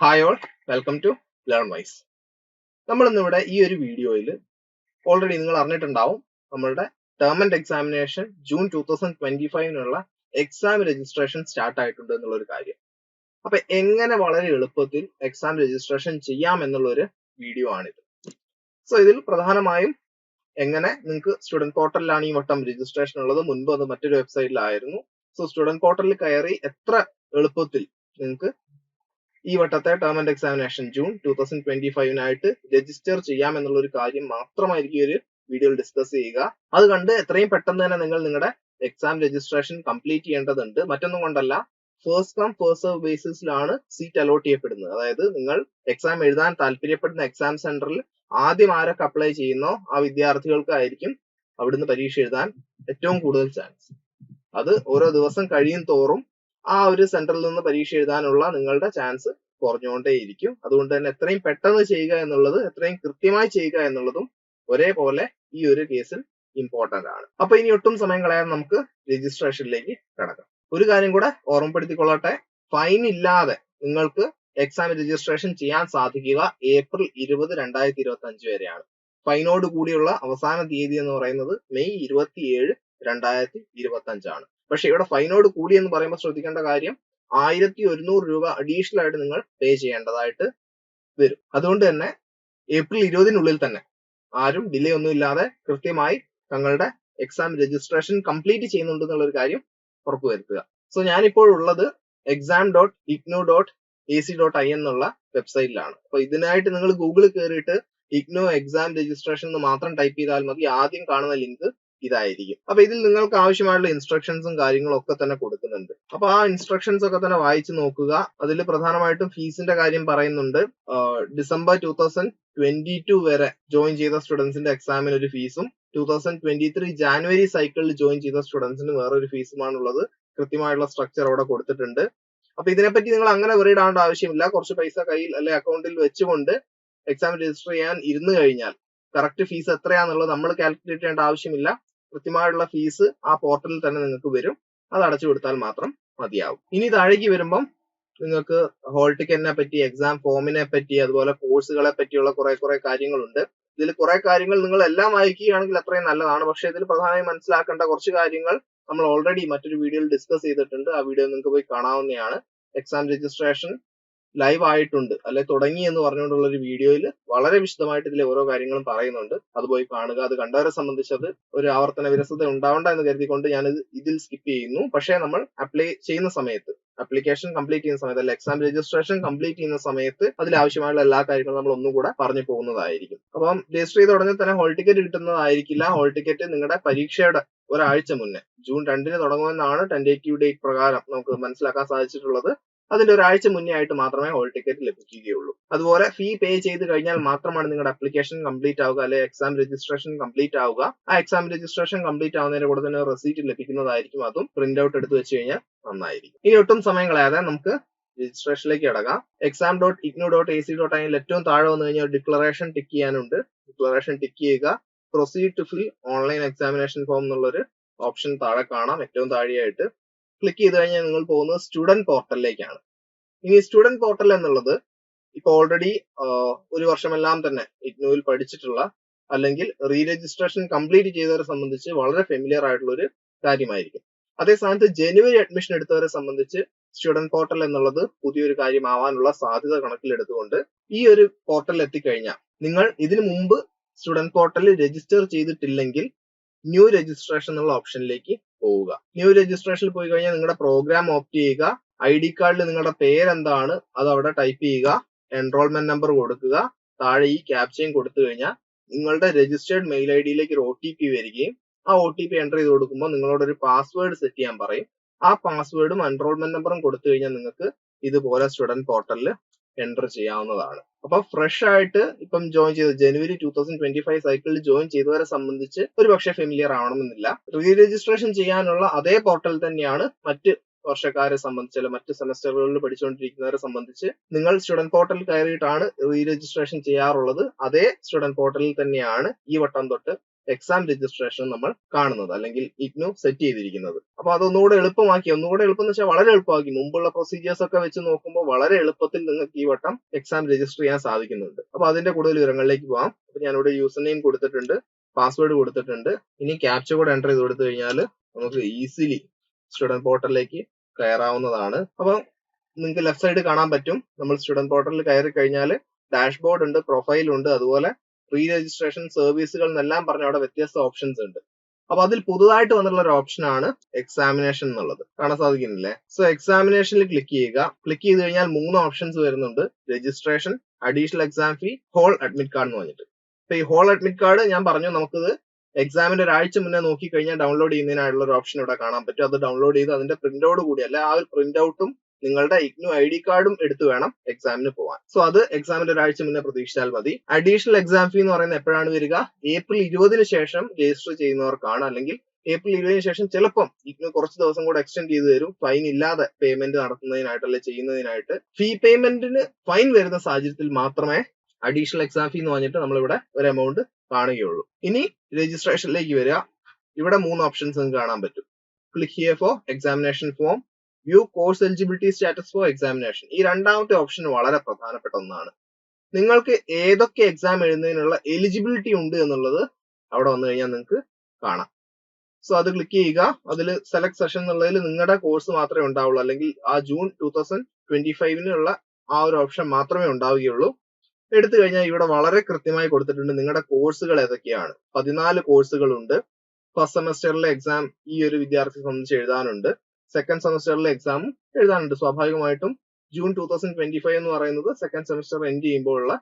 Hi all welcome to learn wise നമ്മൾ ഇന്നിവിടെ ഈ ഒരു വീഡിയോയിൽ ഓൾറെഡി നിങ്ങൾ അറിഞ്ഞിട്ടുണ്ടാവും നമ്മളുടെ term end examination June two thousand twenty ഫൈവിനുള്ള exam registration start ആയിട്ടുണ്ട് എന്നുള്ള ഒരു കാര്യം. അപ്പൊ എങ്ങനെ വളരെ എളുപ്പത്തിൽ എക്സാം രജിസ്ട്രേഷൻ ചെയ്യാം എന്നുള്ള ഒരു വീഡിയോ ആണിത്. സോ ഇതിൽ പ്രധാനമായും എങ്ങനെ നിങ്ങൾക്ക് സ്റ്റുഡന്റ് പോർട്ടലിലാണ് ഈ വട്ടം രജിസ്ട്രേഷൻ ഉള്ളത് മുൻപ് അത് മറ്റൊരു വെബ്സൈറ്റിലായിരുന്നു സോ സ്റ്റുഡന്റ് പോർട്ടലിൽ കയറി എത്ര എളുപ്പത്തിൽ നിങ്ങൾക്ക് ഈ വട്ടത്തെ term end examination June two thousand twenty ഫൈവിനായിട്ട് register ചെയ്യാം എന്നുള്ള ഒരു കാര്യം മാത്രമായിരിക്കും ഒരു വീഡിയോയിൽ ഡിസ്കസ് ചെയ്യുക. അത് കണ്ട് എത്രയും പെട്ടെന്ന് തന്നെ നിങ്ങൾ നിങ്ങളുടെ എക്സാം രജിസ്ട്രേഷൻ കംപ്ലീറ്റ് ചെയ്യേണ്ടതുണ്ട്. മറ്റൊന്നും കൊണ്ടല്ല ഫസ്റ്റ് കം ഫസ്റ്റ് സെർവ് ബേസിസിലാണ് സീറ്റ് അലോട്ട് ചെയ്യപ്പെടുന്നത്. അതായത് നിങ്ങൾ എക്സാം എഴുതാൻ താല്പര്യപ്പെടുന്ന എക്സാം സെന്ററിൽ ആദ്യം ആരൊക്കെ അപ്ലൈ ചെയ്യുന്നോ ആ വിദ്യാർത്ഥികൾക്കായിരിക്കും അവിടുന്ന് പരീക്ഷ എഴുതാൻ ഏറ്റവും കൂടുതൽ ചാൻസ് അത് ഓരോ ദിവസം കഴിയും തോറും ആ ഒരു സെന്ററിൽ നിന്ന് പരീക്ഷ എഴുതാനുള്ള നിങ്ങളുടെ ചാൻസ് കുറഞ്ഞുകൊണ്ടേയിരിക്കും. അതുകൊണ്ട് തന്നെ എത്രയും പെട്ടെന്ന് ചെയ്യുക എന്നുള്ളത് എത്രയും കൃത്യമായി ചെയ്യുക എന്നുള്ളതും ഒരേപോലെ ഈ ഒരു കേസിൽ ഇമ്പോർട്ടന്റ് ആണ്. അപ്പൊ ഇനി ഒട്ടും സമയം കളയാതെ നമുക്ക് രജിസ്ട്രേഷനിലേക്ക് കടക്കാം. ഒരു കാര്യം കൂടെ ഓർമ്മപ്പെടുത്തിക്കൊള്ളട്ടെ. ഫൈൻ ഇല്ലാതെ നിങ്ങൾക്ക് എക്സാം രജിസ്ട്രേഷൻ ചെയ്യാൻ സാധിക്കുക ഏപ്രിൽ ഇരുപത് രണ്ടായിരത്തി ഇരുപത്തി അഞ്ച് വരെയാണ് ഫൈനോട് കൂടിയുള്ള അവസാന തീയതി എന്ന് പറയുന്നത് മെയ് ഇരുപത്തിയേഴ് രണ്ടായിരത്തി ഇരുപത്തി അഞ്ചാണ് പക്ഷെ ഇവിടെ ഫൈനോട് കൂടി എന്ന് പറയുമ്പോൾ ശ്രദ്ധിക്കേണ്ട കാര്യം ആയിരത്തി ഒരുന്നൂറ് രൂപ അഡീഷണൽ ആയിട്ട് നിങ്ങൾ പേ ചെയ്യേണ്ടതായിട്ട് വരും. അതുകൊണ്ട് തന്നെ ഏപ്രിൽ ഇരുപതിനുള്ളിൽ തന്നെ ആരും ഡിലേ ഒന്നും ഇല്ലാതെ കൃത്യമായി തങ്ങളുടെ എക്സാം രജിസ്ട്രേഷൻ കംപ്ലീറ്റ് ചെയ്യുന്നുണ്ട് എന്നുള്ള ഒരു കാര്യം ഉറപ്പുവരുത്തുക സോ ഞാനിപ്പോൾ ഉള്ളത് exam dot IGNOU dot A C dot I എന്നുള്ള വെബ്സൈറ്റിലാണ് അപ്പൊ ഇതിനായിട്ട് നിങ്ങൾ ഗൂഗിളിൽ കയറിയിട്ട് ഇഗ്നോ എക്സാം രജിസ്ട്രേഷൻ എന്ന് മാത്രം ടൈപ്പ് ചെയ്താൽ മതി. ആദ്യം കാണുന്ന ലിങ്ക് ഇതായിരിക്കും. അപ്പൊ ഇതിൽ നിങ്ങൾക്ക് ആവശ്യമായിട്ടുള്ള ഇൻസ്ട്രക്ഷൻസും കാര്യങ്ങളും ഒക്കെ തന്നെ കൊടുക്കുന്നുണ്ട്. അപ്പൊ ആ ഇൻസ്ട്രക്ഷൻസ് ഒക്കെ തന്നെ വായിച്ചു നോക്കുക. അതിൽ പ്രധാനമായിട്ടും ഫീസിന്റെ കാര്യം പറയുന്നുണ്ട്. December two thousand twenty two വരെ ജോയിൻ ചെയ്ത സ്റ്റുഡൻസിന്റെ എക്സാമിന് ഒരു ഫീസും two thousand twenty three January സൈക്കിളിൽ ജോയിൻ ചെയ്ത സ്റ്റുഡൻസിന് വേറൊരു ഫീസുമാണുള്ളത്. കൃത്യമായുള്ള സ്ട്രക്ചർ അവിടെ കൊടുത്തിട്ടുണ്ട്. അപ്പൊ ഇതിനെപ്പറ്റി നിങ്ങൾ അങ്ങനെ ആവേണ്ട ആവശ്യമില്ല. കുറച്ച് പൈസ കയ്യിൽ അല്ലെ അക്കൗണ്ടിൽ വെച്ചുകൊണ്ട് എക്സാം രജിസ്റ്റർ ചെയ്യാൻ ഇരുന്നു കഴിഞ്ഞാൽ കറക്റ്റ് ഫീസ് എത്രയാണെന്നുള്ളത് നമ്മൾ കാൽക്കുലേറ്റ് ചെയ്യേണ്ട ആവശ്യമില്ല. കൃത്യമായുള്ള ഫീസ് ആ പോർട്ടലിൽ തന്നെ നിങ്ങൾക്ക് വരും. അത് അടച്ചു കൊടുത്താൽ മാത്രം മതിയാവും. ഇനി താഴേക്ക് വരുമ്പം നിങ്ങൾക്ക് ഹോൾ ടിക്കറ്റിനെ പറ്റി എക്സാം ഫോമിനെ പറ്റി അതുപോലെ കോഴ്സുകളെ പറ്റിയുള്ള കുറെ കുറെ കാര്യങ്ങളുണ്ട്. ഇതിൽ കുറെ കാര്യങ്ങൾ നിങ്ങൾ എല്ലാം വായിക്കുകയാണെങ്കിൽ അത്രയും നല്ലതാണ്. പക്ഷേ ഇതിൽ പ്രധാനമായി മനസ്സിലാക്കേണ്ട കുറച്ച് കാര്യങ്ങൾ നമ്മൾ ഓൾറെഡി മറ്റൊരു വീഡിയോയിൽ ഡിസ്കസ് ചെയ്തിട്ടുണ്ട്. ആ വീഡിയോ നിങ്ങൾക്ക് പോയി കാണാവുന്നതാണ്. എക്സാം രജിസ്ട്രേഷൻ ലൈവ് ആയിട്ടുണ്ട്. അല്ലെ തുടങ്ങി എന്ന് പറഞ്ഞുകൊണ്ടുള്ള ഒരു വീഡിയോയിൽ വളരെ വിശദമായിട്ട് ഇതിലെ ഓരോ കാര്യങ്ങളും പറയുന്നുണ്ട്. അത് പോയി കാണുക. അത് കണ്ടവരെ സംബന്ധിച്ചത് ഒരു ആവർത്തന വിരസത ഉണ്ടാവണ്ട എന്ന് കരുതിക്കൊണ്ട് ഞാൻ ഇതിൽ സ്കിപ്പ് ചെയ്യുന്നു. പക്ഷേ നമ്മൾ അപ്ലൈ ചെയ്യുന്ന സമയത്ത് അപ്ലിക്കേഷൻ കംപ്ലീറ്റ് ചെയ്യുന്ന സമയത്ത് അല്ലെ എക്സാം രജിസ്ട്രേഷൻ കംപ്ലീറ്റ് ചെയ്യുന്ന സമയത്ത് അതിൽ ആവശ്യമായുള്ള എല്ലാ കാര്യങ്ങളും നമ്മൾ ഒന്നും കൂടെ പറഞ്ഞു പോകുന്നതായിരിക്കും. അപ്പം രജിസ്റ്റർ ചെയ്ത ഉടനെ തന്നെ ഹോൾ ടിക്കറ്റ് കിട്ടുന്നതായിരിക്കില്ല. ഹോൾ ടിക്കറ്റ് നിങ്ങളുടെ പരീക്ഷയുടെ ഒരാഴ്ച മുന്നേ ജൂൺ രണ്ടിന് തുടങ്ങുമെന്നാണ് ടെൻഡേറ്റീവ് ഡേറ്റ് പ്രകാരം നമുക്ക് മനസ്സിലാക്കാൻ സാധിച്ചിട്ടുള്ളത്. അതിന്റെ ഒരാഴ്ച മുന്നേ ആയിട്ട് മാത്രമേ ഹോൾ ടിക്കറ്റ് ലഭിക്കുകയുള്ളൂ. അതുപോലെ ഫീ പേ ചെയ്ത് കഴിഞ്ഞാൽ മാത്രമാണ് നിങ്ങളുടെ അപ്ലിക്കേഷൻ കംപ്ലീറ്റ് ആവുക അല്ലെ എക്സാം രജിസ്ട്രേഷൻ കംപ്ലീറ്റ് ആവുക. ആ എക്സാം രജിസ്ട്രേഷൻ കംപ്ലീറ്റ് ആവുന്നതിന്റെ കൂടെ തന്നെ റെസീറ്റ് ലഭിക്കുന്നതായിരിക്കും അതും പ്രിന്റ് ഔട്ട് എടുത്ത് വെച്ച് കഴിഞ്ഞാൽ നന്നായിരിക്കും. ഇനി ഒട്ടും സമയം കളയാതെ നമുക്ക് രജിസ്ട്രേഷനിലേക്ക് അടങ്ങാം exam dot IGNOU dot A C dot I ഏറ്റവും താഴെ വന്നു കഴിഞ്ഞാൽ ഡിക്ലറേഷൻ ടിക്ക് ചെയ്യാനുണ്ട്. ഡിക്ലറേഷൻ ടിക്ക് ചെയ്യുക. Proceed to fill online examination form എന്നുള്ളൊരു ഓപ്ഷൻ താഴെ കാണാം ഏറ്റവും താഴെയായിട്ട്. ക്ലിക്ക് ചെയ്ത് കഴിഞ്ഞാൽ നിങ്ങൾ പോകുന്നത് സ്റ്റുഡന്റ് പോർട്ടലിലേക്കാണ് ഇനി സ്റ്റുഡന്റ് പോർട്ടൽ എന്നുള്ളത് ഇപ്പൊ ഓൾറെഡി ഒരു വർഷമെല്ലാം തന്നെ ഇഗ്നോയിൽ പഠിച്ചിട്ടുള്ള അല്ലെങ്കിൽ റീ രജിസ്ട്രേഷൻ കംപ്ലീറ്റ് ചെയ്തവരെ സംബന്ധിച്ച് വളരെ ഫെമിലിയർ ആയിട്ടുള്ള ഒരു കാര്യമായിരിക്കും. അതേ സമയത്ത് ജനുവരി അഡ്മിഷൻ എടുത്തവരെ സംബന്ധിച്ച് സ്റ്റുഡന്റ് പോർട്ടൽ എന്നുള്ളത് പുതിയൊരു കാര്യമാവാനുള്ള സാധ്യത കണക്കിലെടുത്തുകൊണ്ട് ഈ ഒരു പോർട്ടലിൽ എത്തിക്കഴിഞ്ഞാൽ നിങ്ങൾ ഇതിനു മുമ്പ് സ്റ്റുഡന്റ് പോർട്ടലിൽ രജിസ്റ്റർ ചെയ്തിട്ടില്ലെങ്കിൽ ന്യൂ രജിസ്ട്രേഷൻ എന്നുള്ള ഓപ്ഷനിലേക്ക് പോവുക. ന്യൂ രജിസ്ട്രേഷനിൽ പോയി കഴിഞ്ഞാൽ നിങ്ങളുടെ പ്രോഗ്രാം ഓപ്റ്റ് ചെയ്യുക. ഐ ഡി കാർഡിൽ നിങ്ങളുടെ പേരെന്താണ് അത് അവിടെ ടൈപ്പ് ചെയ്യുക. എൻറോൾമെന്റ് നമ്പർ കൊടുക്കുക. താഴെ ഈ ക്യാപ്ചയും കൊടുത്തു കഴിഞ്ഞാൽ നിങ്ങളുടെ രജിസ്റ്റേർഡ് മെയിൽ ഐ ഡിയിലേക്ക് ഒരു ഒ ടി പി വരികയും ആ ഒ ടി പി എന്റർ ചെയ്ത് കൊടുക്കുമ്പോൾ നിങ്ങളോട് ഒരു പാസ്വേഡ് സെറ്റ് ചെയ്യാൻ പറയും. ആ പാസ്വേഡും എൻറോൾമെന്റ് നമ്പറും കൊടുത്തു കഴിഞ്ഞാൽ നിങ്ങൾക്ക് ഇതുപോലെ സ്റ്റുഡന്റ് പോർട്ടലിൽ എന്റർ ചെയ്യാവുന്നതാണ്. അപ്പൊ ഫ്രഷ് ആയിട്ട് ഇപ്പം ജോയിൻ ചെയ്ത January two thousand twenty five സൈക്കിളിൽ ജോയിൻ ചെയ്തവരെ സംബന്ധിച്ച് ഒരു പക്ഷേ ഫെമിലിയർ ആവണമെന്നില്ല. റീ രജിസ്ട്രേഷൻ ചെയ്യാനുള്ള അതേ പോർട്ടൽ തന്നെയാണ് മറ്റ് വർഷക്കാരെ സംബന്ധിച്ച് അല്ലെങ്കിൽ മറ്റ് സെമസ്റ്ററുകളിൽ പഠിച്ചുകൊണ്ടിരിക്കുന്നവരെ സംബന്ധിച്ച് നിങ്ങൾ സ്റ്റുഡന്റ് പോർട്ടലിൽ കയറിയിട്ടാണ് റീ രജിസ്ട്രേഷൻ ചെയ്യാറുള്ളത്. അതേ സ്റ്റുഡന്റ് പോർട്ടലിൽ തന്നെയാണ് ഈ വട്ടം തൊട്ട് എക്സാം രജിസ്ട്രേഷൻ നമ്മൾ കാണുന്നത് അല്ലെങ്കിൽ ഇഗ്നോ സെറ്റ് ചെയ്തിരിക്കുന്നത്. അപ്പൊ അതൊന്നുകൂടെ എളുപ്പമാക്കി. ഒന്നുകൂടെ എളുപ്പം എന്ന് വെച്ചാൽ വളരെ എളുപ്പമാക്കി. മുമ്പുള്ള പ്രൊസീജിയേഴ്സ് ഒക്കെ വെച്ച് നോക്കുമ്പോൾ വളരെ എളുപ്പത്തിൽ നിങ്ങൾക്ക് ഈ വട്ടം എക്സാം രജിസ്റ്റർ ചെയ്യാൻ സാധിക്കുന്നുണ്ട്. അപ്പൊ അതിന്റെ കൂടുതൽ വിവരങ്ങളിലേക്ക് പോകാം അപ്പൊ ഞാനിവിടെ യൂസർ നെയിം കൊടുത്തിട്ടുണ്ട് പാസ്വേഡ് കൊടുത്തിട്ടുണ്ട്. ഇനി ക്യാപ്ചർ കൂടെ എന്റർ ചെയ്ത് കൊടുത്തു കഴിഞ്ഞാൽ നമുക്ക് ഈസിലി സ്റ്റുഡന്റ് പോർട്ടലിലേക്ക് കയറാവുന്നതാണ്. അപ്പൊ നിങ്ങൾക്ക് ലെഫ്റ്റ് സൈഡ് കാണാൻ പറ്റും. നമ്മൾ സ്റ്റുഡന്റ് പോർട്ടലിൽ കയറി കഴിഞ്ഞാൽ ഡാഷ്ബോർഡ് ഉണ്ട് പ്രൊഫൈൽ ഉണ്ട് അതുപോലെ പ്രീ രജിസ്ട്രേഷൻ സർവീസുകൾ എന്നെല്ലാം പറഞ്ഞ അവിടെ വ്യത്യസ്ത ഓപ്ഷൻസ് ഉണ്ട്. അപ്പൊ അതിൽ പുതുതായിട്ട് വന്നിട്ടുള്ള ഒരു ഓപ്ഷൻ ആണ് എക്സാമിനേഷൻ എന്നുള്ളത്. കാണാൻ സാധിക്കുന്നില്ലേ? സോ എക്സാമിനേഷനിൽ ക്ലിക്ക് ചെയ്യുക. ക്ലിക്ക് ചെയ്ത് കഴിഞ്ഞാൽ മൂന്ന് ഓപ്ഷൻസ് വരുന്നുണ്ട്. Registration additional exam fee hall admit card എന്ന് പറഞ്ഞിട്ട്. അപ്പൊ ഈ ഹോൾ അഡ്മിറ്റ് കാർഡ് ഞാൻ പറഞ്ഞു നമുക്കിത് എക്സാമിന്റെ ഒരാഴ്ച മുന്നേ നോക്കി കഴിഞ്ഞാൽ ഡൗൺലോഡ് ചെയ്യുന്നതിനായിട്ടുള്ള ഒരു ഓപ്ഷൻ ഇവിടെ കാണാൻ പറ്റും. അത് ഡൗൺലോഡ് ചെയ്ത് അതിന്റെ പ്രിന്റോട് കൂടി അല്ല ആ ഒരു പ്രിന്റ് ഔട്ടും നിങ്ങളുടെ ഇഗ്നു ഐ ഡി കാർഡും എടുത്തു വേണം എക്സാമിന് പോകാൻ സോ അത് എക്സാമിന്റെ ഒരാഴ്ച മുന്നേ പ്രതീക്ഷിച്ചാൽ മതി. അഡീഷണൽ എക്സാം ഫീ എന്ന് പറയുന്നത് എപ്പോഴാണ് വരിക? ഏപ്രിൽ ഇരുപതിന് ശേഷം രജിസ്റ്റർ ചെയ്യുന്നവർക്കാണ്. അല്ലെങ്കിൽ ഏപ്രിൽ ഇരുപതിന് ശേഷം ചിലപ്പം ഇഗ്നു കുറച്ച് ദിവസം കൂടെ എക്സ്റ്റെൻഡ് ചെയ്ത് തരും. ഫൈൻ ഇല്ലാതെ പേയ്മെന്റ് നടത്തുന്നതിനായിട്ട് അല്ലെ ചെയ്യുന്നതിനായിട്ട്. ഫീ പേയ്മെന്റിന് ഫൈൻ വരുന്ന സാഹചര്യത്തിൽ മാത്രമേ അഡീഷണൽ എക്സാം ഫീ എന്ന് പറഞ്ഞിട്ട് നമ്മളിവിടെ ഒരു എമൗണ്ട് കാണുകയുള്ളൂ. ഇനി രജിസ്ട്രേഷനിലേക്ക് വരിക. ഇവിടെ മൂന്ന് ഓപ്ഷൻസ് നിങ്ങൾക്ക് കാണാൻ പറ്റും. Click here for examination form view course eligibility status for examination ഈ രണ്ടാമത്തെ ഓപ്ഷൻ വളരെ പ്രധാനപ്പെട്ട ഒന്നാണ്. നിങ്ങൾക്ക് ഏതൊക്കെ എക്സാം എഴുതുന്നതിനുള്ള എലിജിബിലിറ്റി ഉണ്ട് എന്നുള്ളത് അവിടെ വന്നു കഴിഞ്ഞാൽ നിങ്ങൾക്ക് കാണാം. സോ അത് ക്ലിക്ക് ചെയ്യുക. അതിൽ സെലക്ട് സെഷൻ എന്നുള്ളതിൽ നിങ്ങളുടെ കോഴ്സ് മാത്രമേ ഉണ്ടാവുള്ളൂ. അല്ലെങ്കിൽ ആ ജൂൺ ടൂ തൗസൻഡ് ട്വന്റി ഫൈവിനുള്ള ആ ഒരു ഓപ്ഷൻ മാത്രമേ ഉണ്ടാവുകയുള്ളൂ. എടുത്തു കഴിഞ്ഞാൽ ഇവിടെ വളരെ കൃത്യമായി കൊടുത്തിട്ടുണ്ട് നിങ്ങളുടെ കോഴ്സുകൾ ഏതൊക്കെയാണ്. പതിനാല് കോഴ്സുകൾ ഉണ്ട് ഫസ്റ്റ് സെമസ്റ്ററിലെ എക്സാം ഈ ഒരു വിദ്യാർത്ഥിയെ സംബന്ധിച്ച് എഴുതാനുണ്ട്. സെക്കൻഡ് സെമസ്റ്ററിലെ എക്സാം എഴുതാനുണ്ട്. സ്വാഭാവികമായിട്ടും June two thousand twenty five എന്ന് പറയുന്നത് സെക്കൻഡ് സെമസ്റ്റർ എൻഡ് ചെയ്യുമ്പോഴുള്ള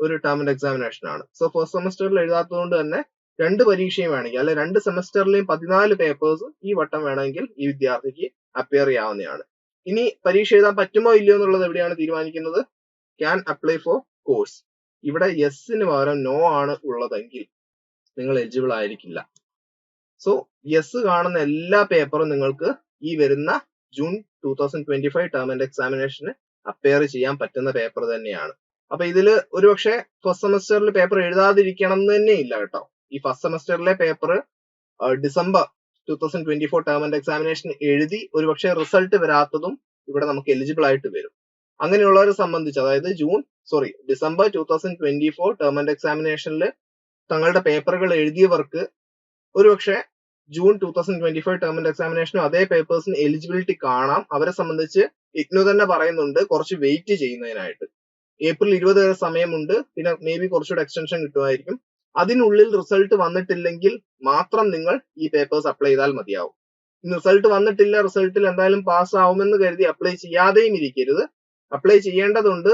ഒരു ടേം ടേമിന്റെ എക്സാമിനേഷൻ ആണ്. സോ ഫസ്റ്റ് സെമസ്റ്ററിൽ എഴുതാത്തതുകൊണ്ട് തന്നെ രണ്ട് പരീക്ഷയും വേണമെങ്കിൽ അല്ലെ രണ്ട് സെമസ്റ്ററിലെയും പതിനാല് പേപ്പേഴ്സ് ഈ വട്ടം വേണമെങ്കിൽ ഈ വിദ്യാർത്ഥിക്ക് അപ്പിയർ ചെയ്യാവുന്നതാണ്. ഇനി പരീക്ഷ എഴുതാൻ പറ്റുമോ ഇല്ലയോ എന്നുള്ളത് എവിടെയാണ് തീരുമാനിക്കുന്നത്? ക്യാൻ അപ്ലൈ ഫോർ കോഴ്സ് ഇവിടെ യെസിന് പകരം നോ ആണ് ഉള്ളതെങ്കിൽ നിങ്ങൾ എലിജിബിൾ ആയിരിക്കില്ല. സോ യെസ് കാണുന്ന എല്ലാ പേപ്പറും നിങ്ങൾക്ക് ഈ വരുന്ന June two thousand twenty five term and എക്സാമിനേഷന് appear ചെയ്യാൻ പറ്റുന്ന പേപ്പർ തന്നെയാണ്. അപ്പൊ ഇതിൽ ഒരുപക്ഷെ ഫസ്റ്റ് സെമസ്റ്ററിൽ പേപ്പർ എഴുതാതിരിക്കണം എന്ന് തന്നെ ഇല്ല കേട്ടോ. ഈ first സെമസ്റ്ററിലെ paper December two thousand twenty four term and examination എഴുതി ഒരുപക്ഷെ റിസൾട്ട് വരാത്തതും ഇവിടെ നമുക്ക് എലിജിബിൾ ആയിട്ട് വരും. അങ്ങനെയുള്ളവരെ സംബന്ധിച്ച് അതായത് June sorry December two thousand twenty four term and എക്സാമിനേഷനിൽ തങ്ങളുടെ പേപ്പറുകൾ എഴുതിയവർക്ക് ഒരുപക്ഷെ June two thousand twenty five term and എക്സാമിനേഷനും അതേ പേപ്പേഴ്സിന് എലിജിബിലിറ്റി കാണാം. അവരെ സംബന്ധിച്ച് ഇഗ്നു തന്നെ പറയുന്നുണ്ട് കുറച്ച് വെയിറ്റ് ചെയ്യുന്നതിനായിട്ട്. ഏപ്രിൽ ഇരുപത് വരെ സമയമുണ്ട്. പിന്നെ മേ ബി കുറച്ചുകൂടെ എക്സ്റ്റൻഷൻ കിട്ടുമായിരിക്കും. അതിനുള്ളിൽ റിസൾട്ട് വന്നിട്ടില്ലെങ്കിൽ മാത്രം നിങ്ങൾ ഈ പേപ്പേഴ്സ് അപ്ലൈ ചെയ്താൽ മതിയാവും. റിസൾട്ട് വന്നിട്ടില്ല റിസൾട്ടിൽ എന്തായാലും പാസ് ആവുമെന്ന് കരുതി അപ്ലൈ ചെയ്യാതെയും ഇരിക്കരുത്. അപ്ലൈ ചെയ്യേണ്ടതുണ്ട്.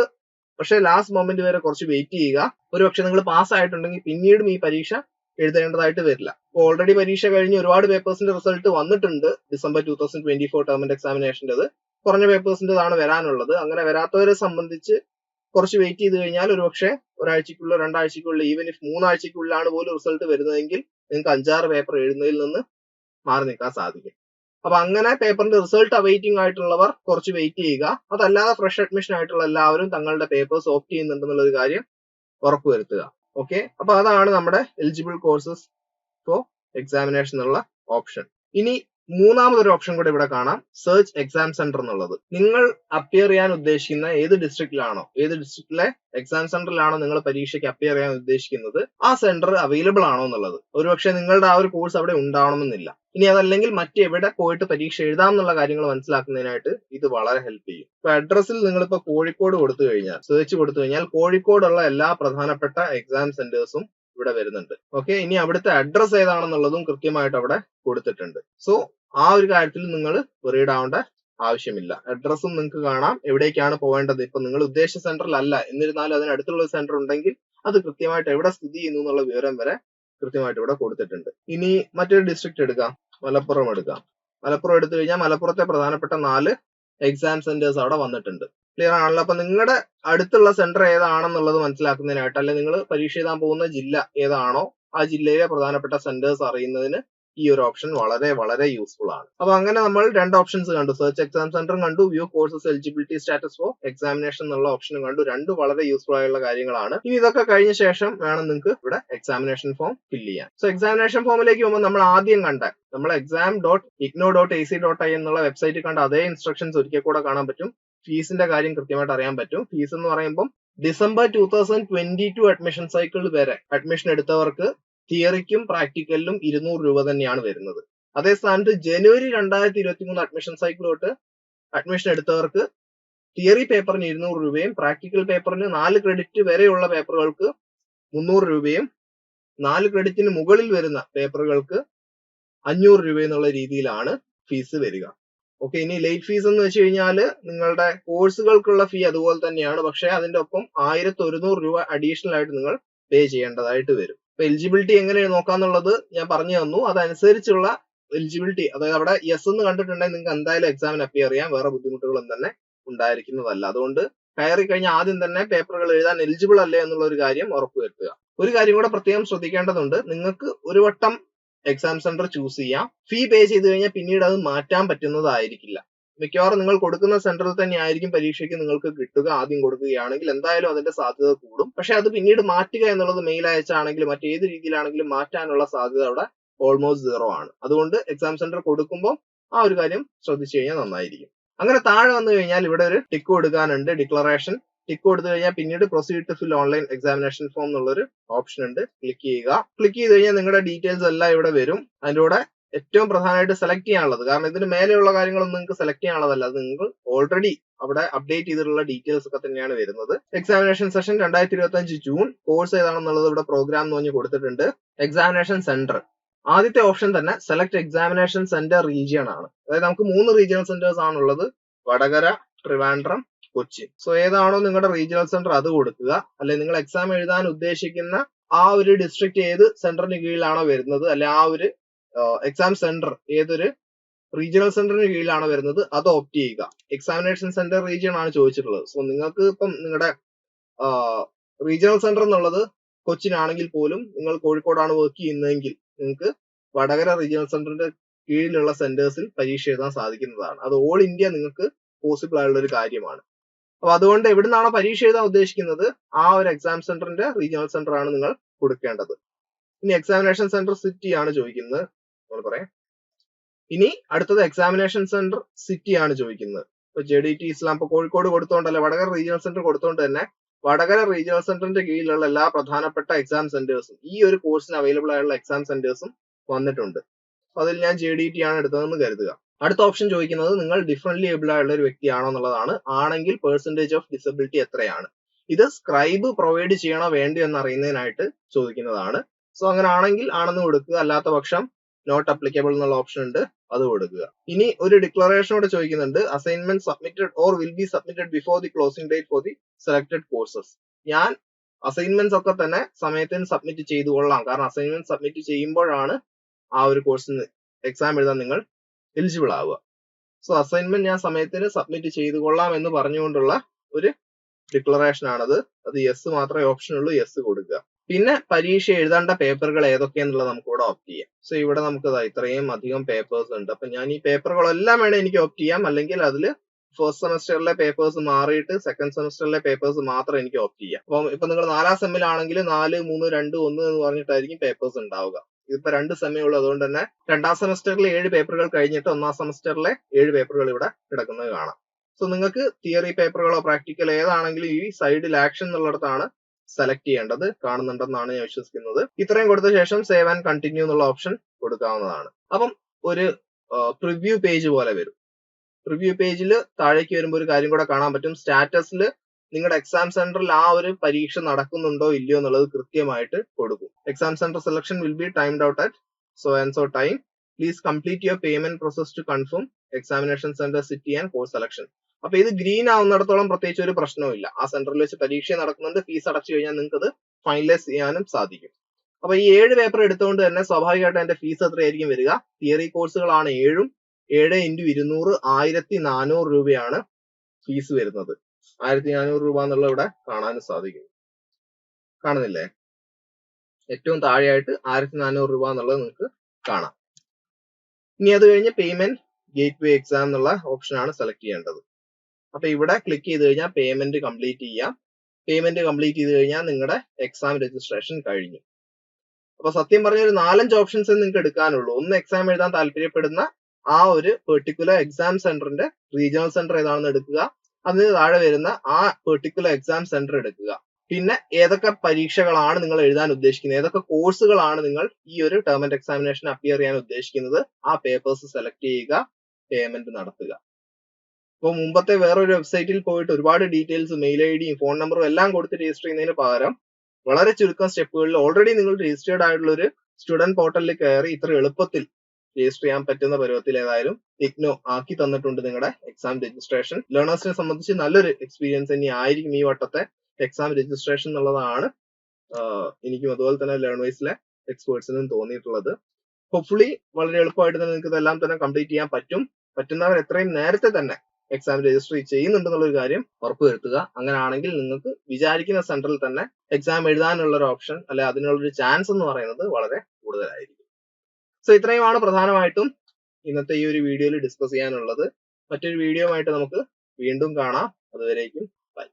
പക്ഷെ ലാസ്റ്റ് മൊമെന്റ് വരെ കുറച്ച് വെയിറ്റ് ചെയ്യുക. ഒരുപക്ഷെ നിങ്ങൾ പാസ് ആയിട്ടുണ്ടെങ്കിൽ പിന്നീടും ഈ പരീക്ഷ എഴുതേണ്ടതായിട്ട് വരില്ല. ഓൾറെഡി പരീക്ഷ കഴിഞ്ഞ് ഒരുപാട് പേപ്പേഴ്സിന്റെ റിസൾട്ട് വന്നിട്ടുണ്ട്. December two thousand twenty four ടേമിന്റെ എക്സാമിനേഷന്റെത് കുറഞ്ഞ പേപ്പേഴ്സിന്റെതാണ് വരാനുള്ളത്. അങ്ങനെ വരാത്തവരെ സംബന്ധിച്ച് കുറച്ച് വെയിറ്റ് ചെയ്ത് കഴിഞ്ഞാൽ ഒരുപക്ഷെ ഒരാഴ്ചക്കുള്ളിൽ രണ്ടാഴ്ചക്കുള്ളിൽ ഈവൻ ഇഫ് മൂന്നാഴ്ചക്കുള്ളിലാണ് പോലും റിസൾട്ട് വരുന്നതെങ്കിൽ നിങ്ങൾക്ക് അഞ്ചാറ് പേപ്പർ എഴുതുന്നതിൽ നിന്ന് മാറി നിൽക്കാൻ സാധിക്കും. അപ്പൊ അങ്ങനെ പേപ്പറിന്റെ റിസൾട്ട് അവൈറ്റിംഗ് ആയിട്ടുള്ളവർ കുറച്ച് വെയിറ്റ് ചെയ്യുക. അതല്ലാതെ ഫ്രഷ് അഡ്മിഷൻ ആയിട്ടുള്ള എല്ലാവരും തങ്ങളുടെ പേപ്പേഴ്സ് ഓപ്റ്റ് ചെയ്യുന്നുണ്ടെന്നുള്ള ഒരു കാര്യം ഉറപ്പുവരുത്തുക. ഓക്കെ അപ്പൊ അതാണ് നമ്മുടെ എലിജിബിൾ കോഴ്സസ് ഫോർ എക്സാമിനേഷൻ എന്നുള്ള ഓപ്ഷൻ ഇനി മൂന്നാമതൊരു ഓപ്ഷൻ കൂടെ ഇവിടെ കാണാം. സെർച്ച് എക്സാം സെന്റർ എന്നുള്ളത്. നിങ്ങൾ അപ്പിയർ ചെയ്യാൻ ഉദ്ദേശിക്കുന്ന ഏത് ഡിസ്ട്രിക്റ്റിലാണോ ഏത് ഡിസ്ട്രിക്റ്റിലെ എക്സാം സെന്ററിലാണോ നിങ്ങൾ പരീക്ഷയ്ക്ക് അപ്പിയർ ചെയ്യാൻ ഉദ്ദേശിക്കുന്നത് ആ സെന്റർ അവൈലബിൾ ആണോ എന്നുള്ളത്. ഒരുപക്ഷെ നിങ്ങളുടെ ആ ഒരു കോഴ്സ് അവിടെ ഉണ്ടാവണമെന്നില്ല. ഇനി അതല്ലെങ്കിൽ മറ്റെവിടെ പോയിട്ട് പരീക്ഷ എഴുതാം എന്നുള്ള കാര്യങ്ങൾ മനസ്സിലാക്കുന്നതിനായിട്ട് ഇത് വളരെ ഹെൽപ്പ് ചെയ്യും. ഇപ്പൊ അഡ്രസ്സിൽ നിങ്ങളിപ്പോ കോഴിക്കോട് കൊടുത്തു കഴിഞ്ഞാൽ സെർച്ച് കൊടുത്തു കഴിഞ്ഞാൽ കോഴിക്കോടുള്ള എല്ലാ പ്രധാനപ്പെട്ട എക്സാം സെന്റേഴ്സും ഇവിടെ വരുന്നുണ്ട്. ഓക്കെ ഇനി അവിടുത്തെ അഡ്രസ് ഏതാണെന്നുള്ളതും കൃത്യമായിട്ട് അവിടെ കൊടുത്തിട്ടുണ്ട്. സോ ആ ഒരു കാര്യത്തിൽ നിങ്ങൾ വെറീഡ് ആവേണ്ട ആവശ്യമില്ല. അഡ്രസ്സും നിങ്ങൾക്ക് കാണാം. എവിടേക്കാണ് പോകേണ്ടത് ഇപ്പൊ നിങ്ങൾ ഉദ്ദേശിച്ച സെന്ററിലല്ല എന്നിരുന്നാലും അതിനടുത്തുള്ള ഒരു സെന്റർ ഉണ്ടെങ്കിൽ അത് കൃത്യമായിട്ട് എവിടെ സ്ഥിതി ചെയ്യുന്നു എന്നുള്ള വിവരം വരെ കൃത്യമായിട്ട് ഇവിടെ കൊടുത്തിട്ടുണ്ട്. ഇനി മറ്റൊരു ഡിസ്ട്രിക്ട് എടുക്കാം. മലപ്പുറം എടുക്കാം. മലപ്പുറം എടുത്തു കഴിഞ്ഞാൽ മലപ്പുറത്തെ പ്രധാനപ്പെട്ട നാല് എക്സാം സെന്റേഴ്സ് അവിടെ വന്നിട്ടുണ്ട്. ക്ലിയർ ആണല്ലോ? അപ്പൊ നിങ്ങളുടെ അടുത്തുള്ള സെന്റർ ഏതാണെന്നുള്ളത് മനസ്സിലാക്കുന്നതിനായിട്ട് അല്ലെങ്കിൽ നിങ്ങൾ പരീക്ഷ എഴുതാൻ പോകുന്ന ജില്ല ഏതാണോ ആ ജില്ലയിലെ പ്രധാനപ്പെട്ട സെന്റേഴ്സ് അറിയുന്നതിന് ഈ ഒരു ഓപ്ഷൻ വളരെ വളരെ യൂസ്ഫുൾ ആണ്. അപ്പൊ അങ്ങനെ നമ്മൾ രണ്ട് ഓപ്ഷൻസ് കണ്ടു. സെർച്ച് എക്സാം സെന്ററും കണ്ടു. View courses eligibility status for examination എന്നുള്ള ഓപ്ഷനും കണ്ടു. രണ്ടും വളരെ യൂസ്ഫുൾ ആയുള്ള കാര്യങ്ങളാണ്. ഇനി ഇതൊക്കെ കഴിഞ്ഞ ശേഷം വേണം നിങ്ങൾക്ക് ഇവിടെ എക്സാമിനേഷൻ ഫോം ഫില്ല് ചെയ്യാൻ. സോ എക്സാമിനേഷൻ ഫോമിലേക്ക് പോകുമ്പോൾ നമ്മൾ ആദ്യം കണ്ട നമ്മൾ exam dot IGNOU dot A C dot I എന്നുള്ള വെബ്സൈറ്റിൽ കണ്ട അതേ ഇൻസ്ട്രക്ഷൻസ് ഒരിക്കൽ കൂടെ കാണാൻ പറ്റും. ഫീസിന്റെ കാര്യം കൃത്യമായിട്ട് അറിയാൻ പറ്റും. ഫീസ് എന്ന് പറയുമ്പോൾ December two thousand twenty two admission cycle വരെ അഡ്മിഷൻ എടുത്തവർക്ക് തിയറിക്കും പ്രാക്ടിക്കലിലും ഇരുന്നൂറ് രൂപ തന്നെയാണ് വരുന്നത്. അതേ സ്ഥാനത്ത് ജനുവരി രണ്ടായിരത്തി ഇരുപത്തി മൂന്ന് അഡ്മിഷൻ സൈക്കിൾ തൊട്ട് അഡ്മിഷൻ എടുത്തവർക്ക് തിയറി പേപ്പറിന് ഇരുന്നൂറ് രൂപയും പ്രാക്ടിക്കൽ പേപ്പറിന് നാല് ക്രെഡിറ്റ് വരെയുള്ള പേപ്പറുകൾക്ക് മുന്നൂറ് രൂപയും നാല് ക്രെഡിറ്റിന് മുകളിൽ വരുന്ന പേപ്പറുകൾക്ക് അഞ്ഞൂറ് രൂപ എന്നുള്ള രീതിയിലാണ് ഫീസ് വരിക. ഓക്കെ ഇനി ലേറ്റ് ഫീസ് എന്ന് വെച്ച് കഴിഞ്ഞാൽ നിങ്ങളുടെ കോഴ്സുകൾക്കുള്ള ഫീ അതുപോലെ തന്നെയാണ്. പക്ഷേ അതിന്റെ ഒപ്പം ആയിരത്തി ഒരുന്നൂറ് രൂപ അഡീഷണൽ ആയിട്ട് നിങ്ങൾ പേ ചെയ്യേണ്ടതായിട്ട് വരും. എലിജിബിലിറ്റി എങ്ങനെ നോക്കാന്നുള്ളത് ഞാൻ പറഞ്ഞു തന്നു. അതനുസരിച്ചുള്ള എലിജിബിലിറ്റി അതായത് അവിടെ യെസ് എന്ന് കണ്ടിട്ടുണ്ടെങ്കിൽ നിങ്ങൾക്ക് എന്തായാലും എക്സാമിന് അപ്പിയർ ചെയ്യാൻ വേറെ ബുദ്ധിമുട്ടുകളൊന്നും തന്നെ ഉണ്ടായിരിക്കുന്നതല്ല. അതുകൊണ്ട് കയറി കഴിഞ്ഞാൽ ആദ്യം തന്നെ പേപ്പറുകൾ എഴുതാൻ എലിജിബിൾ അല്ലേ എന്നുള്ള ഒരു കാര്യം ഉറപ്പുവരുത്തുക. ഒരു കാര്യം കൂടെ പ്രത്യേകം ശ്രദ്ധിക്കേണ്ടതുണ്ട്. നിങ്ങൾക്ക് ഒരു വട്ടം എക്സാം സെന്റർ ചൂസ് ചെയ്യാം. ഫീ പേ ചെയ്ത് കഴിഞ്ഞാൽ പിന്നീട് അത് മാറ്റാൻ പറ്റുന്നതായിരിക്കില്ല. മിക്കവാറും നിങ്ങൾ കൊടുക്കുന്ന സെന്ററിൽ തന്നെ ആയിരിക്കും പരീക്ഷയ്ക്ക് നിങ്ങൾക്ക് കിട്ടുക ആദ്യം കൊടുക്കുകയാണെങ്കിൽ. എന്തായാലും അതിന്റെ സാധ്യത കൂടും. പക്ഷെ അത് പിന്നീട് മാറ്റുക എന്നുള്ളത് മെയിൽ അയച്ചാണെങ്കിലും മറ്റേത് രീതിയിലാണെങ്കിലും മാറ്റാനുള്ള സാധ്യത അവിടെ ഓൾമോസ്റ്റ് സീറോ ആണ്. അതുകൊണ്ട് എക്സാം സെന്റർ കൊടുക്കുമ്പോൾ ആ ഒരു കാര്യം ശ്രദ്ധിച്ചു കഴിഞ്ഞാൽ നന്നായിരിക്കും. അങ്ങനെ താഴെ വന്നു കഴിഞ്ഞാൽ ഇവിടെ ഒരു ടിക്ക് കൊടുക്കാനുണ്ട് ഡിക്ലറേഷൻ ടിക്ക് കൊടുത്തു കഴിഞ്ഞാൽ പിന്നീട് proceed to fill online examination form എന്നുള്ളൊരു ഓപ്ഷൻ ഉണ്ട്. ക്ലിക്ക് ചെയ്യുക. ക്ലിക്ക് ചെയ്ത് കഴിഞ്ഞാൽ നിങ്ങളുടെ ഡീറ്റെയിൽസ് എല്ലാം ഇവിടെ വരും. അതിന്റെ കൂടെ ഏറ്റവും പ്രധാനമായിട്ട് സെലക്ട് ചെയ്യാനുള്ളത്. കാരണം ഇതിന് മേലെയുള്ള കാര്യങ്ങളൊന്നും നിങ്ങൾക്ക് സെലക്ട് ചെയ്യാനുള്ളതല്ല. അത് നിങ്ങൾ ഓൾറെഡി അവിടെ അപ്ഡേറ്റ് ചെയ്തിട്ടുള്ള ഡീറ്റെയിൽസ് ഒക്കെ തന്നെയാണ് വരുന്നത്. എക്സാമിനേഷൻ സെഷൻ രണ്ടായിരത്തി ഇരുപത്തി അഞ്ച് ജൂൺ കോഴ്സ് ഏതാണെന്നുള്ളത് ഇവിടെ പ്രോഗ്രാം എന്ന് പറഞ്ഞ് കൊടുത്തിട്ടുണ്ട്. എക്സാമിനേഷൻ സെന്റർ ആദ്യത്തെ ഓപ്ഷൻ തന്നെ സെലക്ട് എക്സാമിനേഷൻ സെന്റർ റീജിയൺ ആണ്. അതായത് നമുക്ക് മൂന്ന് റീജിയണൽ സെന്റേഴ്സ് ആണുള്ളത് വടകര ട്രിവാൻഡ്രം കൊച്ചി. സോ ഏതാണോ നിങ്ങളുടെ റീജിയണൽ സെന്റർ അത് കൊടുക്കുക. അല്ലെങ്കിൽ നിങ്ങൾ എക്സാം എഴുതാൻ ഉദ്ദേശിക്കുന്ന ആ ഒരു ഡിസ്ട്രിക്ട് ഏത് സെന്ററിന് കീഴിലാണോ വരുന്നത്. അല്ലെ ആ ഒരു എക്സാം സെന്റർ ഏതൊരു റീജിയണൽ സെന്ററിന് കീഴിലാണ് വരുന്നത് അത് ഓപ്റ്റ് ചെയ്യുക. എക്സാമിനേഷൻ സെന്റർ റീജിയൺ ആണ് ചോദിച്ചിട്ടുള്ളത്. സോ നിങ്ങൾക്ക് ഇപ്പം നിങ്ങളുടെ റീജിയണൽ സെന്റർ എന്നുള്ളത് കൊച്ചിനാണെങ്കിൽ പോലും നിങ്ങൾ കോഴിക്കോടാണ് വർക്ക് ചെയ്യുന്നതെങ്കിൽ നിങ്ങൾക്ക് വടകര റീജിയണൽ സെന്ററിന്റെ കീഴിലുള്ള സെന്റേഴ്സിൽ പരീക്ഷ എഴുതാൻ സാധിക്കുന്നതാണ്. അത് ഓൾ ഇന്ത്യ നിങ്ങൾക്ക് പോസിബിൾ ആയുള്ള ഒരു കാര്യമാണ്. അപ്പൊ അതുകൊണ്ട് എവിടുന്നാണോ പരീക്ഷ എഴുതാൻ ഉദ്ദേശിക്കുന്നത് ആ ഒരു എക്സാം സെന്ററിന്റെ റീജിയണൽ സെന്റർ ആണ് നിങ്ങൾ കൊടുക്കേണ്ടത്. ഇനി എക്സാമിനേഷൻ സെന്റർ സിറ്റി ആണ് ചോദിക്കുന്നത്. നമ്മൾ പറയാം. ഇനി അടുത്തത് എക്സാമിനേഷൻ സെന്റർ സിറ്റി ആണ് ചോദിക്കുന്നത്. ഇപ്പൊ ജെ ഡി ടി ഇസ്ലാം ഇപ്പൊ കോഴിക്കോട് കൊടുത്തോണ്ടല്ല വടകര റീജിയണൽ സെന്റർ കൊടുത്തോണ്ട് തന്നെ വടകര റീജിയണൽ സെന്ററിന്റെ കീഴിലുള്ള എല്ലാ പ്രധാനപ്പെട്ട എക്സാം സെന്റേഴ്സും ഈ ഒരു കോഴ്സിന് അവൈലബിൾ ആയുള്ള എക്സാം സെന്റേഴ്സും വന്നിട്ടുണ്ട്. അപ്പൊ അതിൽ ഞാൻ ജെ ഡി ടി ആണ് എടുത്തതെന്ന് കരുതുക. അടുത്ത ഓപ്ഷൻ ചോദിക്കുന്നത് നിങ്ങൾ ഡിഫറന്റ്ലി ഏബിൾ ആയുള്ള ഒരു വ്യക്തിയാണോ എന്നുള്ളതാണ്. ആണെങ്കിൽ പെർസെന്റേജ് ഓഫ് ഡിസബിലിറ്റി എത്രയാണ്? ഇത് സ്ക്രൈബ് പ്രൊവൈഡ് ചെയ്യണോ വേണ്ടോ എന്ന് അറിയുന്നതിനായിട്ട് ചോദിക്കുന്നതാണ്. സോ അങ്ങനെ ആണെങ്കിൽ ആണെന്ന് കൊടുക്കുക. അല്ലാത്ത പക്ഷം നോട്ട് അപ്ലിക്കബിൾ എന്നുള്ള ഓപ്ഷൻ ഉണ്ട് അത് കൊടുക്കുക. ഇനി ഒരു ഡിക്ലറേഷൻ കൂടെ ചോദിക്കുന്നുണ്ട് assignment submitted or will be submitted before the closing date for the selected courses ഞാൻ അസൈൻമെന്റ്സ് ഒക്കെ തന്നെ സമയത്തിന് സബ്മിറ്റ് ചെയ്തുകൊള്ളാം കാരണം അസൈൻമെന്റ് സബ്മിറ്റ് ചെയ്യുമ്പോഴാണ് ആ ഒരു കോഴ്സിന് എക്സാം എഴുതാൻ നിങ്ങൾ എലിജിബിൾ ആവുക. സോ അസൈൻമെന്റ് ഞാൻ സമയത്തിന് സബ്മിറ്റ് ചെയ്തുകൊള്ളാം എന്ന് പറഞ്ഞുകൊണ്ടുള്ള ഒരു ഡിക്ലറേഷൻ ആണത്. അത് യെസ് മാത്രമേ ഓപ്ഷൻ ഉള്ളൂ യെസ് കൊടുക്കുക. പിന്നെ പരീക്ഷ എഴുതേണ്ട പേപ്പറുകൾ ഏതൊക്കെയാന്നുള്ളത് നമുക്ക് ഇവിടെ ഓപ്റ്റ് ചെയ്യാം. സോ ഇവിടെ നമുക്ക് ഇത്രയും അധികം പേപ്പേഴ്സ് ഉണ്ട്. അപ്പൊ ഞാൻ ഈ പേപ്പറുകളെല്ലാം വേണേ എനിക്ക് ഓപ്റ്റ് ചെയ്യാം. അല്ലെങ്കിൽ അതിൽ ഫസ്റ്റ് സെമസ്റ്ററിലെ പേപ്പേഴ്സ് മാറിയിട്ട് സെക്കൻഡ് സെമസ്റ്ററിലെ പേപ്പേഴ്സ് മാത്രം എനിക്ക് ഓപ്റ്റ് ചെയ്യാം. അപ്പം ഇപ്പൊ നിങ്ങൾ നാലാം സെമ്മിലാണെങ്കിൽ നാല് മൂന്ന് രണ്ട് ഒന്ന് എന്ന് പറഞ്ഞിട്ടായിരിക്കും പേപ്പേഴ്സ് ഉണ്ടാവുക. ഇതിപ്പോ രണ്ട് സെമേ ഉള്ളൂ. അതുകൊണ്ട് തന്നെ രണ്ടാം സെമസ്റ്ററിൽ ഏഴ് പേപ്പറുകൾ കഴിഞ്ഞിട്ട് ഒന്നാം സെമസ്റ്ററിലെ ഏഴ് പേപ്പറുകൾ ഇവിടെ കിടക്കുന്നത് കാണാം. സോ നിങ്ങൾക്ക് തിയറി പേപ്പറുകളോ പ്രാക്ടിക്കൽ ഏതാണെങ്കിലും ഈ സൈഡിൽ ആക്ഷൻ എന്നുള്ളിടത്താണ് സെലക്ട് ചെയ്യേണ്ടത് കാണുന്നുണ്ടെന്നാണ് ഞാൻ വിശ്വസിക്കുന്നത്. ഇത്രയും കൊടുത്ത ശേഷം സേവ് ആൻഡ് കണ്ടിന്യൂ എന്നുള്ള ഓപ്ഷൻ കൊടുക്കാവുന്നതാണ്. അപ്പം ഒരു പ്രിവ്യൂ പേജ് പോലെ വരും. പ്രിവ്യൂ പേജിൽ താഴേക്ക് വരുമ്പോൾ ഒരു കാര്യം കൂടെ കാണാൻ പറ്റും. സ്റ്റാറ്റസിൽ നിങ്ങളുടെ എക്സാം സെന്ററിൽ ആ ഒരു പരീക്ഷ നടക്കുന്നുണ്ടോ ഇല്ലയോ എന്നുള്ളത് കൃത്യമായിട്ട് കൊടുക്കും. Exam centre selection will be timed out at so and so time please complete your payment process to confirm examination centre city and course selection അപ്പൊ ഇത് ഗ്രീൻ ആവുന്നിടത്തോളം പ്രത്യേകിച്ച് ഒരു പ്രശ്നവും ആ സെന്ററിൽ വെച്ച് പരീക്ഷ നടക്കുന്നുണ്ട്. ഫീസ് അടച്ചു കഴിഞ്ഞാൽ നിങ്ങൾക്ക് അത് ഫൈനലൈസ് ചെയ്യാനും സാധിക്കും. അപ്പൊ ഈ ഏഴ് പേപ്പർ എടുത്തുകൊണ്ട് തന്നെ സ്വാഭാവികമായിട്ട് അതിന്റെ ഫീസ് എത്രയായിരിക്കും വരിക? തിയറി കോഴ്സുകളാണ് ഏഴും ഏഴ് ഇന്റു ഇരുന്നൂറ് ആയിരത്തി നാനൂറ് രൂപയാണ് ഫീസ് വരുന്നത്. ആയിരത്തി നാനൂറ് രൂപ എന്നുള്ള ഇവിടെ കാണാനും സാധിക്കും. കാണുന്നില്ലേ? ഏറ്റവും താഴെയായിട്ട് ആയിരത്തി നാനൂറ് രൂപ എന്നുള്ളത് നിങ്ങൾക്ക് കാണാം. ഇനി അത് കഴിഞ്ഞ് പേയ്മെന്റ് ഗേറ്റ് വേ എക്സാം എന്നുള്ള ഓപ്ഷനാണ് സെലക്ട് ചെയ്യേണ്ടത്. അപ്പൊ ഇവിടെ ക്ലിക്ക് ചെയ്ത് കഴിഞ്ഞാൽ പേയ്മെന്റ് കംപ്ലീറ്റ് ചെയ്യാം. പേയ്മെന്റ് കംപ്ലീറ്റ് ചെയ്ത് കഴിഞ്ഞാൽ നിങ്ങളുടെ എക്സാം രജിസ്ട്രേഷൻ കഴിഞ്ഞു. അപ്പൊ സത്യം പറഞ്ഞ ഒരു നാലഞ്ച് ഓപ്ഷൻസ് നിങ്ങൾക്ക് എടുക്കാനുള്ളൂ. ഒന്ന് എക്സാം എഴുതാൻ താല്പര്യപ്പെടുന്ന ആ ഒരു പെർട്ടിക്കുലർ എക്സാം സെന്ററിന്റെ റീജിയണൽ സെന്റർ ഏതാണെന്ന് എടുക്കുക. അതിന് താഴെ വരുന്ന ആ പെർട്ടിക്കുലർ എക്സാം സെന്റർ എടുക്കുക. പിന്നെ ഏതൊക്കെ പരീക്ഷകളാണ് നിങ്ങൾ എഴുതാൻ ഉദ്ദേശിക്കുന്നത്? ഏതൊക്കെ കോഴ്സുകളാണ് നിങ്ങൾ ഈ ഒരു ടേം ആൻഡ് എക്സാമിനേഷൻ അപ്പിയർ ചെയ്യാൻ ഉദ്ദേശിക്കുന്നത്? ആ പേപ്പേഴ്സ് സെലക്ട് ചെയ്യുക പേയ്മെന്റ് നടത്തുക. ഇപ്പോൾ മുമ്പത്തെ വേറൊരു വെബ്സൈറ്റിൽ പോയിട്ട് ഒരുപാട് ഡീറ്റെയിൽസ് മെയിൽ ഐ ഡിയും ഫോൺ നമ്പറും എല്ലാം കൊടുത്ത് രജിസ്റ്റർ ചെയ്യുന്നതിന് പകരം വളരെ ചുരുക്കം സ്റ്റെപ്പുകളിൽ ഓൾറെഡി നിങ്ങൾ രജിസ്റ്റേർഡ് ആയിട്ടുള്ള ഒരു സ്റ്റുഡന്റ് പോർട്ടലിൽ കയറി ഇത്ര എളുപ്പത്തിൽ രജിസ്റ്റർ ചെയ്യാൻ പറ്റുന്ന പരുവത്തിൽ ഏതായാലും ഇഗ്നോ ആക്കി തന്നിട്ടുണ്ട് നിങ്ങളുടെ എക്സാം രജിസ്ട്രേഷൻ ലേണേഴ്സിനെ സംബന്ധിച്ച് നല്ലൊരു എക്സ്പീരിയൻസ് തന്നെ ആയിരിക്കും ഈ വട്ടത്തെ എക്സാം രജിസ്ട്രേഷൻ എന്നുള്ളതാണ് എനിക്കും അതുപോലെ തന്നെ ലേൺ എക്സ്പേർട്സിനും തോന്നിയിട്ടുള്ളത്. ഹോപ്പ്ഫുള്ളി വളരെ എളുപ്പമായിട്ട് തന്നെ നിങ്ങൾക്ക് ഇതെല്ലാം തന്നെ കംപ്ലീറ്റ് ചെയ്യാൻ പറ്റും. പറ്റുന്നവർ എത്രയും നേരത്തെ തന്നെ എക്സാം രജിസ്റ്റർ ചെയ്യുന്നുണ്ടെന്നുള്ള ഒരു കാര്യം ഉറപ്പ് ഉറപ്പുവരുത്തുക അങ്ങനെയാണെങ്കിൽ നിങ്ങൾക്ക് വിചാരിക്കുന്ന സെന്ററിൽ തന്നെ എക്സാം എഴുതാനുള്ള ഒരു ഓപ്ഷൻ അല്ലെ അതിനുള്ള ഒരു ചാൻസ് എന്ന് പറയുന്നത് വളരെ കൂടുതലായിരിക്കും. സോ ഇത്രയുമാണ് പ്രധാനമായിട്ടും ഇന്നത്തെ ഈ ഒരു വീഡിയോയിൽ ഡിസ്കസ് ചെയ്യാനുള്ളത്. മറ്റൊരു വീഡിയോ ആയിട്ട് നമുക്ക് വീണ്ടും കാണാം. അതുവരേക്കും ബൈ